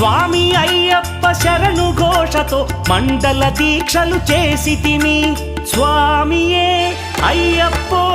స్వామి అయ్యప్ప శరణు ఘోషతో మండల దీక్షలు చేసి తిని. స్వామియే అయ్యప్పో